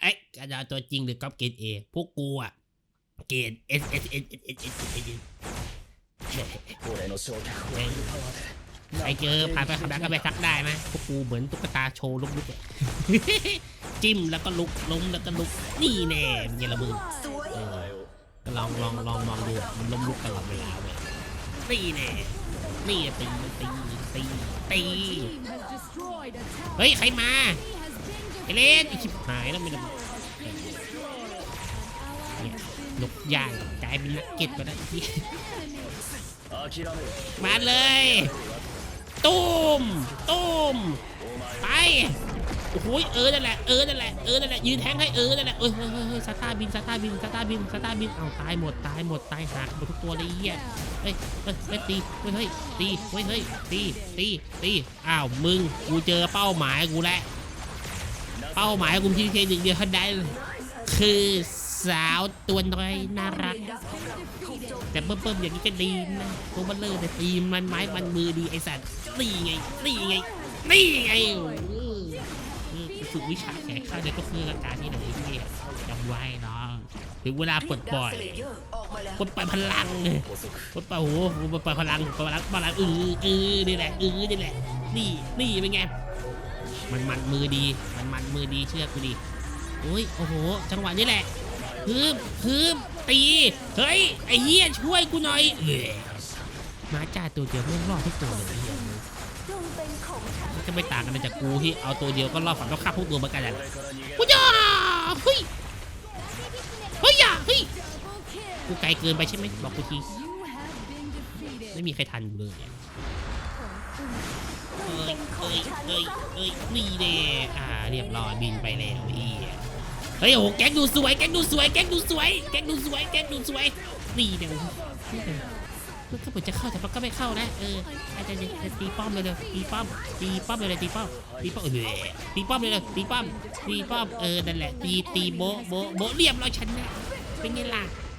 ไอ้กระดาษตัวจริงหรือก๊อปเกรดเอพวกกูอะเกรดเอสเอสเอสเอสเอสเอสเอสใครเจอผ่านไปขับแบงก็ไปซักได้ไหมพวกกูเหมือนตุ๊กตาโชว์ลุกๆจิ้มแล้วก็ลุกล้มแล้วก็ลุกนี่แน่เป็นไงละมึงก็ลองลองลองมองดูมันล้มลุกตลอดเวลาเว้ยตีแน่นี่ตีตีตีตีเฮ้ยใครมา ไอเล่นไอชิบหายแล้วไม่ได้เนี่ยนกยางกลายเป็นนักเก็ตไปแล้วมาเลยตุ้มตุ้มไปโอ้โหเออนั่นแหละเออนั่นแหละเออนั่นแหละยืนแทงให้เออนั่นแหละเอ้ยเฮ้ยเฮ้ยซาต้าบินซาต้าบินซาต้าบินซาต้าบินเอาตายหมดตายหมดตายหักหมดทุกตัวเลยเห้ยเฮ้ยเฮ้ยเฮ้ยตีเฮ้ยเฮ้ยตีเฮ้ยเฮ้ยตีตีตีอ้าวมึงกูเจอเป้าหมายกูแล้ว เป้าหมายกูที่แค่หนึ่งเดียวเท่านั้นคือสาวตัวน้อยน่ารัก แต่เบิ่มๆอย่างนี้ก็ดีนะตัวมันเลอแต่ตีมันไม้มันมือดีไอสัตว์นี่ไงนี่ไงนี่ไงโอ้โหเออฝึกวิชาแขกข้าเดี๋ยวก็คือการนี่แหละไอ้เหี้ยจำไว้เนาะถึงเวลาปลดปล่อยกมาแล้วปลดปล่อยพลังปลดปล่อยโอ้โหปลดปล่อยพลังพลังพลังเออเออนี่แหละเออนี่แหละนี่นี่เป็นไง มันมันมือดี มันมันมือดีเชื่อกูดิโอ้ยโอ้โห จังหวะนี้แหละคืมคืมตี เฮ้ย ไอ้เฮียช่วยกูหน่อยเออมาจ่าตัวเดียวไม่รอดทุกตัวเลยไอ้เหี้ยจะไม่ต่างกันจากกูที่เอาตัวเดียวก็รอดฝันต้องฆ่าพวกตัวเหมือนกันแหละกูย่าเฮ้ยเฮ้ยอย่าเฮ้ยกูไกลเกินไปใช่ไหมบอกกูทีไม่มีใครทันเลย อะเอ้ยเอ้ยเอ้ยเอ้ยนี่เน่อ่าเรียบร้อยบินไปแล้วพี่เฮ้ยโอ้โหแก๊งดูสวยแก๊งดูสวยแก๊งดูสวยแก๊งดูสวยแก๊งดูสวยนี่เดี๋ยวนี่เดี๋ยวมันก็เหมือนจะเข้าแต่มันก็ไม่เข้านะเอออาจจะตีป้อมเลยเลยตีป้อมตีป้อมเลยเลยตีป้อมตีป้อมเออตีป้อมเลยเลยตีป้อมตีป้อมเออนั่นแหละตีตีโบโบโบเรียบร้อยชนะเป็นไงล่ะ